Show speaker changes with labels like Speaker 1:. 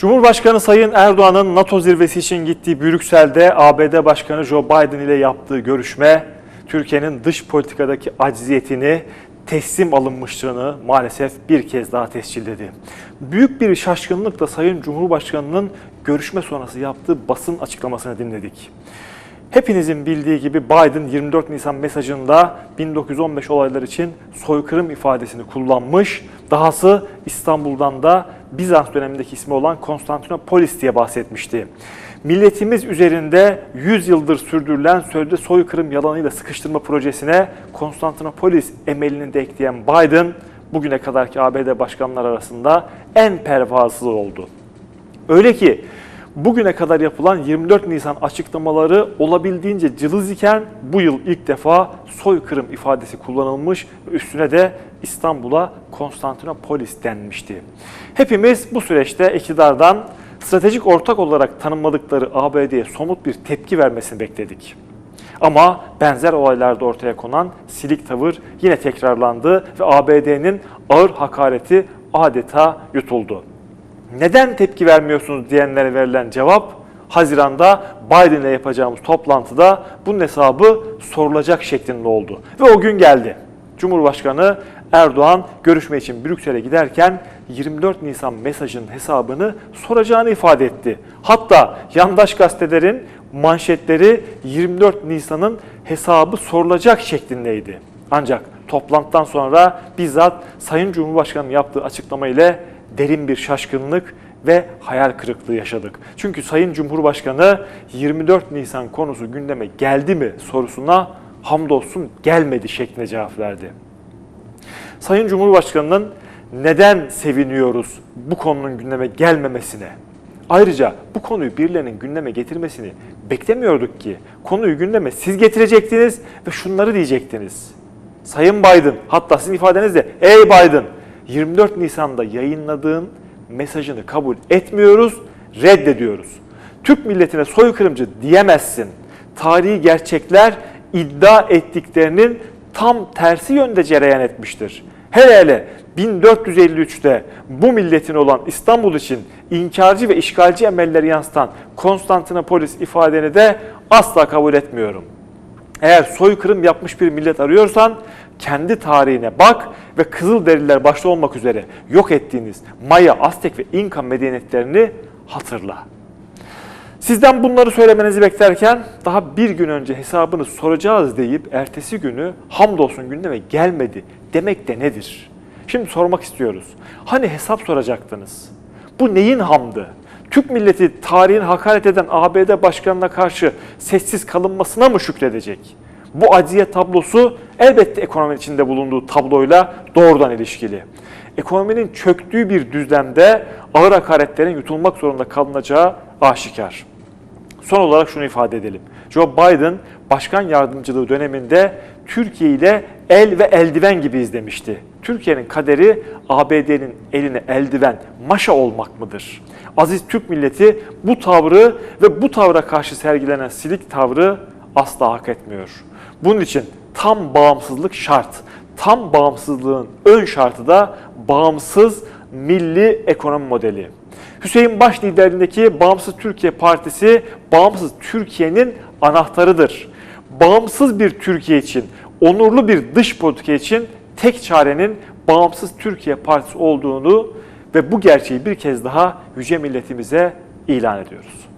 Speaker 1: Cumhurbaşkanı Sayın Erdoğan'ın NATO zirvesi için gittiği Brüksel'de ABD Başkanı Joe Biden ile yaptığı görüşme Türkiye'nin dış politikadaki acziyetini, teslim alınmışlığını maalesef bir kez daha tescilledi. Büyük bir şaşkınlıkla Sayın Cumhurbaşkanı'nın görüşme sonrası yaptığı basın açıklamasını dinledik. Hepinizin bildiği gibi Biden 24 Nisan mesajında 1915 olaylar için soykırım ifadesini kullanmış. Dahası İstanbul'dan da Bizans dönemindeki ismi olan Konstantinopolis diye bahsetmişti. Milletimiz üzerinde 100 yıldır sürdürülen sözde soykırım yalanıyla sıkıştırma projesine Konstantinopolis emelini de ekleyen Biden bugüne kadarki ABD başkanlar arasında en pervasız oldu. Öyle ki bugüne kadar yapılan 24 Nisan açıklamaları olabildiğince cılız iken bu yıl ilk defa soykırım ifadesi kullanılmış ve üstüne de İstanbul'a Konstantinopolis denmişti. Hepimiz bu süreçte iktidardan stratejik ortak olarak tanımladıkları ABD'ye somut bir tepki vermesini bekledik. Ama benzer olaylarda ortaya konan silik tavır yine tekrarlandı ve ABD'nin ağır hakareti adeta yutuldu. Neden tepki vermiyorsunuz diyenlere verilen cevap, Haziran'da Biden'le yapacağımız toplantıda bunun hesabı sorulacak şeklinde oldu. Ve o gün geldi. Cumhurbaşkanı Erdoğan görüşme için Brüksel'e giderken 24 Nisan mesajının hesabını soracağını ifade etti. Hatta yandaş gazetelerin manşetleri 24 Nisan'ın hesabı sorulacak şeklindeydi. Ancak toplantıdan sonra bizzat Sayın Cumhurbaşkanı'nın yaptığı açıklama ile derin bir şaşkınlık ve hayal kırıklığı yaşadık. Çünkü Sayın Cumhurbaşkanı 24 Nisan konusu gündeme geldi mi sorusuna hamdolsun gelmedi şeklinde cevap verdi. Sayın Cumhurbaşkanı'nın neden seviniyoruz bu konunun gündeme gelmemesine? Ayrıca bu konuyu birilerinin gündeme getirmesini beklemiyorduk ki. Konuyu gündeme siz getirecektiniz ve şunları diyecektiniz. Sayın Biden, hatta sizin ifadenizle ey Biden 24 Nisan'da yayınladığın mesajını kabul etmiyoruz, reddediyoruz. Türk milletine soykırımcı diyemezsin. Tarihi gerçekler iddia ettiklerinin tam tersi yönde cereyan etmiştir. Hele hele 1453'te bu milletin olan İstanbul için inkarcı ve işgalci emelleri yansıtan Konstantinopolis ifadeni de asla kabul etmiyorum. Eğer soykırım yapmış bir millet arıyorsan kendi tarihine bak ve Kızılderililer başta olmak üzere yok ettiğiniz Maya, Aztek ve İnka medeniyetlerini hatırla. Sizden bunları söylemenizi beklerken daha bir gün önce hesabını soracağız deyip ertesi günü hamdolsun gündeme gelmedi demek de nedir? Şimdi sormak istiyoruz. Hani hesap soracaktınız? Bu neyin hamdı? Türk milleti tarihin hakaret eden ABD başkanına karşı sessiz kalınmasına mı şükredecek? Bu acziye tablosu elbette ekonomi içinde bulunduğu tabloyla doğrudan ilişkili. Ekonominin çöktüğü bir düzlemde ağır hakaretlerin yutulmak zorunda kalınacağı aşikar. Son olarak şunu ifade edelim. Joe Biden başkan yardımcılığı döneminde Türkiye ile el ve eldiven gibi izlemişti. Türkiye'nin kaderi ABD'nin eline eldiven, maşa olmak mıdır? Aziz Türk milleti bu tavrı ve bu tavra karşı sergilenen silik tavrı asla hak etmiyor. Bunun için tam bağımsızlık şart. Tam bağımsızlığın ön şartı da bağımsız milli ekonomi modeli. Hüseyin Baş liderliğindeki Bağımsız Türkiye Partisi, bağımsız Türkiye'nin anahtarıdır. Bağımsız bir Türkiye için, onurlu bir dış politika için tek çarenin Bağımsız Türkiye Partisi olduğunu ve bu gerçeği bir kez daha yüce milletimize ilan ediyoruz.